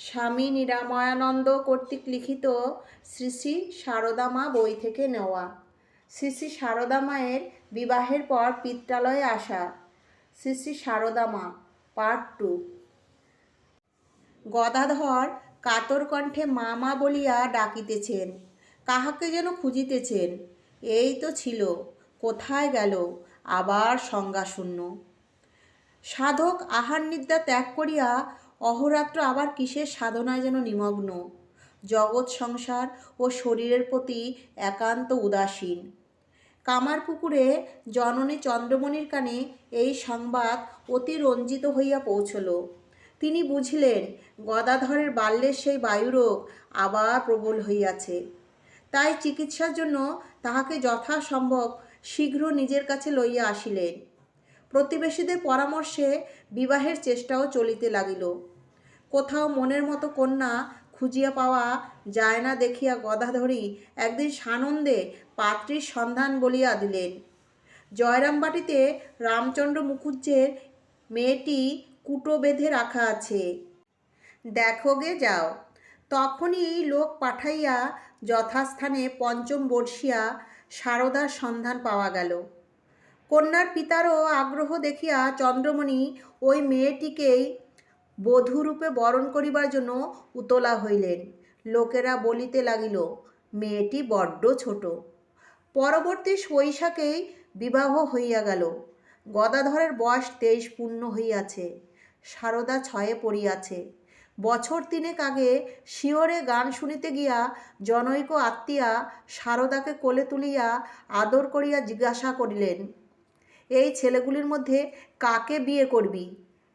স্বামী নিরাময়ানন্দ কর্তৃক লিখিত শ্রী শ্রী সারদা মা বই থেকে নেওয়া। শ্রী শ্রী সারদা মায়ের বিবাহের পর পিত্রালয়ে আসা। শ্রী শ্রী সারদা মা পার্ট টু। গদাধর কাতর কণ্ঠে মা মা বলিয়া ডাকিতেছেন, কাহাকে যেন খুঁজিতেছেন? এই তো ছিল, কোথায় গেল? আবার সংজ্ঞাশূন্য সাধক আহার নিদ্রা ত্যাগ করিয়া অহরাত্র আবার কিসের সাধনায় যেন নিমগ্ন? জগৎ সংসার ও শরীরের প্রতি একান্ত উদাসীন। কামারপুকুরে জননী চন্দ্রমণির কানে এই সংবাদ অতি রঞ্জিত হইয়া পৌঁছল। তিনি বুঝিলেন, গদাধরের বাল্যের সেই বায়ুরোগ আবার প্রবল হইয়াছে। তাই চিকিৎসার জন্য তাহাকে যথাসম্ভব শীঘ্র নিজের কাছে লইয়া আসিলেন। প্রতিবেশীদের পরামর্শে বিবাহের চেষ্টাও চলিতে লাগিল। কোথাও মনের মতো কন্যা খুঁজিয়া পাওয়া যায় না দেখিয়া গদাধরী একদিন সানন্দে পাত্রীর সন্ধান বলিয়া দিলেন। জয়রামবাটিতে রামচন্দ্র মুখুজ্জের মেয়েটি কুটো বেঁধে রাখা আছে। দেখো গে যাও। তখনই লোক পাঠাইয়া যথাস্থানে পঞ্চম বর্ষিয়া সারদার সন্ধান পাওয়া গেল। কন্যার পিতারও আগ্রহ দেখিয়া চন্দ্রমণি ওই মেয়েটিকেই বধূরূপে বরণ করিবার জন্য উতলা হইলেন। লোকেরা বলিতে লাগিল, মেয়েটি বড্ড ছোট। পরবর্তী বৈশাখেই বিবাহ হইয়া গেল। গদাধরের বয়স তেইশ পূর্ণ হইয়াছে। সারদা ছয়ে পড়িয়াছে। বছর তিনেক আগে শিওরে গান শুনিতে গিয়া জনৈক আত্মীয়া সারদাকে কোলে তুলিয়া আদর করিয়া জিজ্ঞাসা করিলেন, এই ছেলেগুলির মধ্যে কাকে বিয়ে করবি?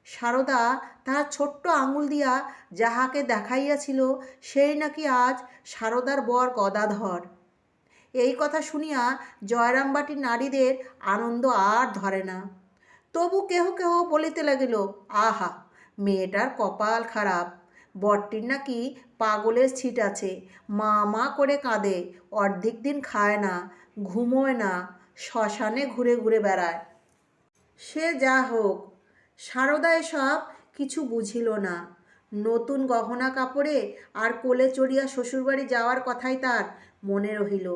সারদা তাহার ছোট্ট আঙুল দিয়া যাহাকে দেখাইয়াছিল, সেই নাকি আজ সারদার বর গদাধর। এই কথা শুনিয়া জয়রামবাটির নারীদের আনন্দ আর ধরে না। তবু কেহ কেহ বলিতে লাগিল, আহা, মেয়েটার কপাল খারাপ। বরটির নাকি পাগলের ছিট আছে। মা মা করে কাঁদে, অর্ধেক দিন খায় না, ঘুমোয় না, শ্মশানে ঘুরে ঘুরে বেড়ায়। সে যা হোক সারদা এসব কিছু বুঝিল না। নতুন গহনা কাপড়ে আর কোলে চড়িয়া শ্বশুরবাড়ি যাওয়ার কথাই তার মনে রহিল।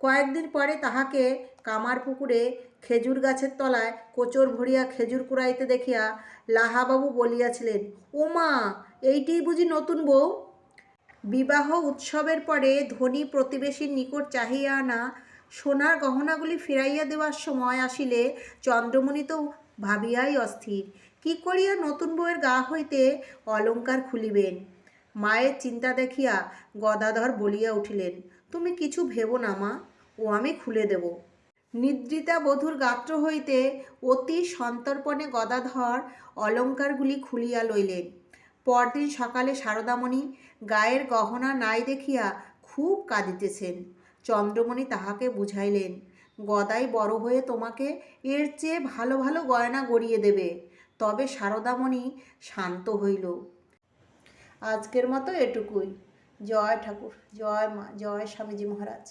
কয়েকদিন পরে তাহাকে কামার পুকুরে খেজুর গাছের তলায় কোচর ভরিয়া খেজুর কুড়াইতে দেখিয়া লাহাবাবু বলিয়াছিলেন, ও মা, এইটিই বুঝি নতুন বউ? বিবাহ উৎসবের পরে ধনী প্রতিবেশীর নিকট চাহিয়া আনা সোনার গহনাগুলি ফিরাইয়া দেওয়ার সময় আসিলে চন্দ্রমণি তো ভাবিয়াই অস্থির। কি করিয়া নতুন বউয়ের গা হইতে অলঙ্কার খুলিবেন? মায়ের চিন্তা দেখিয়া গদাধর বলিয়া উঠিলেন, তুমি কিছু ভেবো না মা, ও আমি খুলে দেব। নিদ্রিতা বধূর গাত্র হইতে অতি সন্তর্পণে গদাধর অলঙ্কারগুলি খুলিয়া লইলেন। পরদিন সকালে শারদামণি গায়ের গহনা নাই দেখিয়া খুব কাঁদিতেছেন। চন্দ্রমণি তাহাকে বুঝাইলেন গদাই বড় হয়ে তোমাকে এর চেয়ে ভালো ভালো গয়না গড়িয়ে দেবে। তবে শারদামণি শান্ত হইল। আজকের মতো এটুকুই। জয় ঠাকুর, জয় মা, জয় স্বামীজি মহারাজ।